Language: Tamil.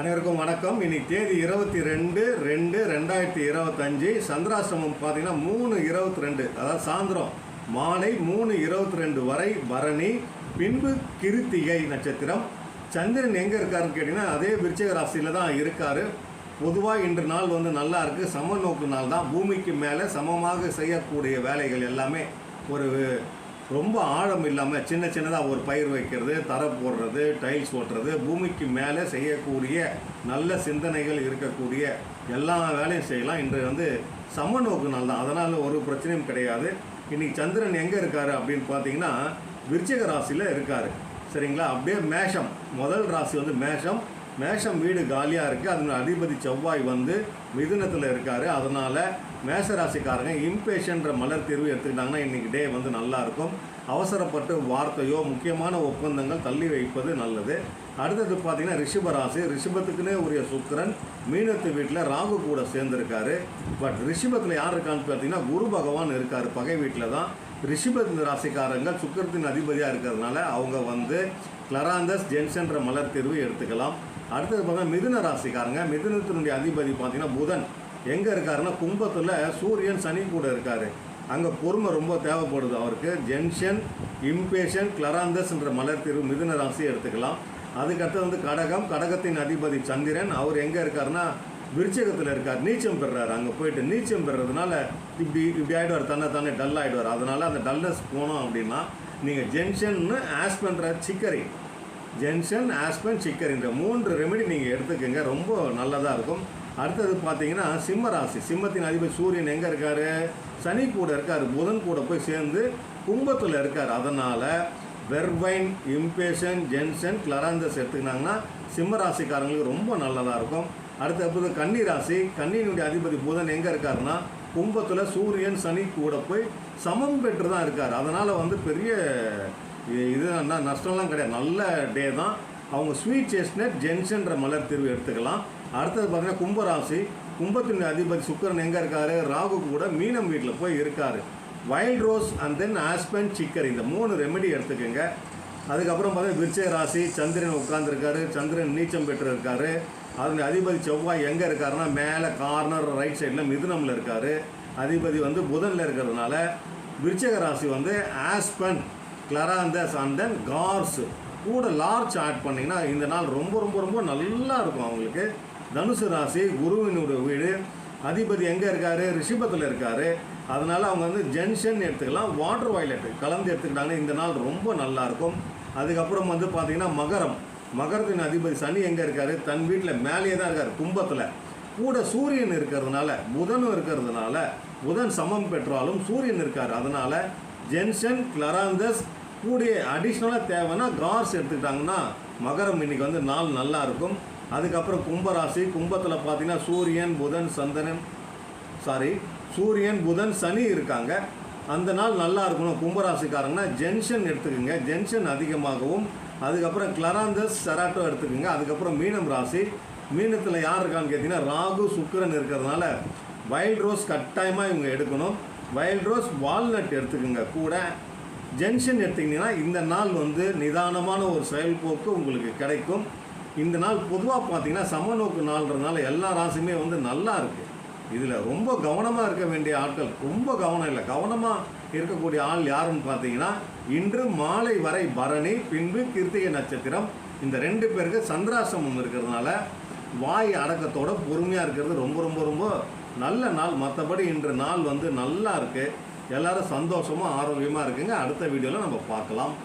அனைவருக்கும் வணக்கம். இன்னைக்கு தேதி இருபத்தி ரெண்டு ரெண்டு ரெண்டாயிரத்தி இருபத்தஞ்சு. சந்திராசிரமம் பார்த்தீங்கன்னா மூணு இருபத்தி ரெண்டு அதாவது சாயந்தரம் மாலை மூணு இருபத்தி ரெண்டு வரை பரணி. பின்பு கிருத்திகை நட்சத்திரம். சந்திரன் எங்கே இருக்காருன்னு கேட்டிங்கன்னா அதே விருச்சிக ராசியில் தான் இருக்கார். பொதுவாக இன்று நாள் வந்து நல்லா இருக்குது சம நோக்கு நாள் தான். பூமிக்கு மேலே சமமாக செய்யக்கூடிய வேலைகள் எல்லாமே ஒரு ரொம்ப ஆழம் இல்லாமல் சின்ன சின்னதாக ஒரு பயிர் வைக்கிறது தரை போடுறது டைல்ஸ் ஓட்டுறது பூமிக்கு மேலே செய்யக்கூடிய நல்ல சிந்தனைகள் இருக்கக்கூடிய எல்லா வேலையும் செய்யலாம். இன்று வந்து சமநோக்கு நாள் தான். அதனால் ஒரு பிரச்சனையும் கிடையாது. இன்றைக்கி சந்திரன் எங்கே இருக்கார் அப்படின்னு பார்த்தீங்கன்னா விருச்சிக ராசியில் இருக்கார். சரிங்களா? அப்படியே மேஷம். முதல் ராசி வந்து மேஷம். மேஷம் வீடு காலியாக இருக்குது அதனால அதிபதி செவ்வாய் வந்து மிதுனத்தில் இருக்கார். அதனால் மேஷ ராசிக்காரங்க இம்பேஷன்ற மலர் தீர்வு எடுத்துக்கிட்டாங்கன்னா இன்றைக்கி டே வந்து நல்லாயிருக்கும் அவசரப்பட்டு வார்த்தையோ முக்கியமான ஒப்பந்தங்கள் தள்ளி வைப்பது நல்லது. அடுத்தது பார்த்தீங்கன்னா ரிஷபராசி. ரிஷபத்துக்குன்னே உரிய சுக்கரன் மீனத்து வீட்டில் ராகு கூட சேர்ந்துருக்காரு. பட் ரிஷபத்தில் யார் இருக்கான்னு பார்த்தீங்கன்னா குரு பகவான் இருக்கார். பகை வீட்டில் தான். ரிஷப ராசிக்காரங்க சுக்கரத்தின் அதிபதியாக இருக்கிறதுனால அவங்க வந்து கிளராந்தஸ் ஜென்சன்ற மலர் தீர்வு எடுத்துக்கலாம். அடுத்தது பார்த்தீங்கன்னா மிதுன ராசிக்காரங்க. மிதுனத்தினுடைய அதிபதி பார்த்தீங்கன்னா புதன். எங்கே இருக்காருன்னா கும்பத்தில் சூரியன் சனி கூட இருக்கார். அங்கே பொறுமை ரொம்ப தேவைப்படுது. அவருக்கு ஜென்ஷன் இம்பேஷன் கிளராந்தஸ்ன்ற மலர் தீர்வு மிதுன ராசியை எடுத்துக்கலாம். அதுக்கடுத்து வந்து கடகம். கடகத்தின் அதிபதி சந்திரன். அவர் எங்கே இருக்காருன்னா விருச்சகத்தில் இருக்கார். நீச்சம் பெறுறாரு. அங்கே போயிட்டு நீச்சம் பெறுறதுனால இப்படி இப்படி ஆகிடுவார் தன்னை தானே டல் ஆகிடுவார் அதனால் அந்த டல்னஸ் போனோம் அப்படின்னா நீங்கள் ஜென்ஷன்னு ஆஸ் பண்ணுற சிக்கரி. ஜென்ஷன் ஆஸ்பன் சிக்கர் இந்த மூன்று ரெமெடி நீங்கள் எடுத்துக்கோங்க. ரொம்ப நல்லதாக இருக்கும். அடுத்தது பார்த்தீங்கன்னா சிம்ம ராசி. சிம்மத்தின் அதிபதி சூரியன் எங்கே இருக்கார்? சனி கூட இருக்கார். புதன் கூட போய் சேர்ந்து கும்பத்தில் இருக்கார். அதனால் வெர்வைன் இம்பேஷன் ஜென்சன் கிளராந்தஸ் எடுத்துக்கினாங்கன்னா சிம்ம ராசிக்காரங்களுக்கு ரொம்ப நல்லதாக இருக்கும். அடுத்தது கன்னி ராசி. கன்னியினுடைய அதிபதி புதன் எங்கே இருக்காருன்னா கும்பத்தில் சூரியன் சனி கூட போய் சமம் பெற்று தான் இருக்கார். அதனால் வந்து பெரிய இது என்ன நஷ்டம்லாம் கிடையாது. நல்ல டே தான். அவங்க ஸ்வீட் சேஸ்னட் ஜென்ஷன்ற மலர் தீர்வு எடுத்துக்கலாம். அடுத்தது பார்த்தீங்கன்னா கும்பராசி. கும்பத்தினுடைய அதிபதி சுக்கிரன் எங்கே இருக்காரு? ராகு கூட மீனம் வீட்டில் போய் இருக்காரு. Wild rose and then aspen chicory இந்த மூணு ரெமெடி எடுத்துக்கோங்க. அதுக்கப்புறம் பார்த்தீங்கன்னா விருச்சிக ராசி சந்திரன் உட்காந்துருக்காரு சந்திரன் நீச்சம் பெற்று இருக்காரு அதனுடைய அதிபதி செவ்வாய் எங்கே இருக்காருன்னா மேலே கார்னர் ரைட் சைடில் மிதுனமில் இருக்காரு. அதிபதி வந்து புதனில் இருக்கிறதுனால விருச்சக ராசி வந்து ஆஸ்பன் கிளராந்தஸ் அண்ட் தென் கார்ஸ் கூட லார்ஜ் ஆட் பண்ணிங்கன்னா இந்த நாள் ரொம்ப ரொம்ப ரொம்ப நல்லா இருக்கும் அவங்களுக்கு. தனுசு ராசி குருவினுடைய வீடு. அதிபதி எங்கே இருக்கார்? ரிஷபத்தில் இருக்கார். அதனால் அவங்க வந்து ஜென்ஷன் எடுத்துக்கலாம் வாட்டர் வயலட் கலந்து எடுத்துக்கிட்டாங்கன்னா இந்த நாள் ரொம்ப நல்லாயிருக்கும் அதுக்கப்புறம் வந்து பார்த்திங்கன்னா மகரம். மகரத்தின் அதிபதி சனி எங்கே இருக்கார்? தன் வீட்டில் மேலேயே தான் இருக்கார் கும்பத்தில். கூட சூரியன் இருக்கிறதுனால புதனும் இருக்கிறதுனால புதன் சமம் பெற்றாலும் சூரியன் இருக்கார். அதனால் ஜென்ஷன் கிளராந்தஸ் கூடிய அடிஷ்னலாக தேவைன்னா கார்ஸ் எடுத்துக்கிட்டாங்கன்னா மகரம் இன்னைக்கு வந்து நாள் நல்லா இருக்கும். அதுக்கப்புறம் கும்பராசி கும்பத்தில் பார்த்தீங்கன்னா சூரியன் புதன் சந்தனன் சாரி சூரியன் புதன் சனி இருக்காங்க. அந்த நாள் நல்லா இருக்கணும். கும்பராசிக்காரங்கன்னா ஜென்ஷன் எடுத்துக்கோங்க. ஜென்ஷன் அதிகமாகவும் அதுக்கப்புறம் கிளராந்தஸ் செராட்டோ எடுத்துக்கோங்க. அதுக்கப்புறம் மீனம் ராசி. மீனத்தில் யார் இருக்கான்னு கேட்டிங்கன்னா ராகு சுக்கிரன் இருக்கிறதுனால வைல்ட் ரோஸ் கட்டாயமாக இவங்க எடுக்கணும். வைல்ட் ரோஸ் வால்நட் எடுத்துக்கோங்க கூட. ஜென்ஷன் எடுத்திங்கன்னா இந்த நாள் வந்து நிதானமான ஒரு செயல்போக்கு உங்களுக்கு கிடைக்கும். இந்த நாள் பொதுவாக பார்த்தீங்கன்னா சமநோக்கு நாள்ன்றதுனால எல்லா ராசியுமே வந்து நல்லா இருக்குது இதில் ரொம்ப கவனமாக இருக்க வேண்டிய ஆட்கள் ரொம்ப கவனம் இல்லை. கவனமாக இருக்கக்கூடிய ஆள் யாருன்னு பார்த்தீங்கன்னா இன்று மாலை வரை பரணி பின்பு கிருத்திகை நட்சத்திரம். இந்த ரெண்டு பேருக்கு சந்திராசிரமம் இருக்கிறதுனால வாய் அடக்கத்தோட பொறுமையாக இருக்கிறது ரொம்ப ரொம்ப ரொம்ப நல்ல நாள். மற்றபடி இன்று நாள் வந்து நல்லா இருக்குது எல்லாரும் சந்தோஷமாக ஆரோக்கியமாக இருக்குங்க. அடுத்த வீடியோவில் நம்ம பார்க்கலாம்.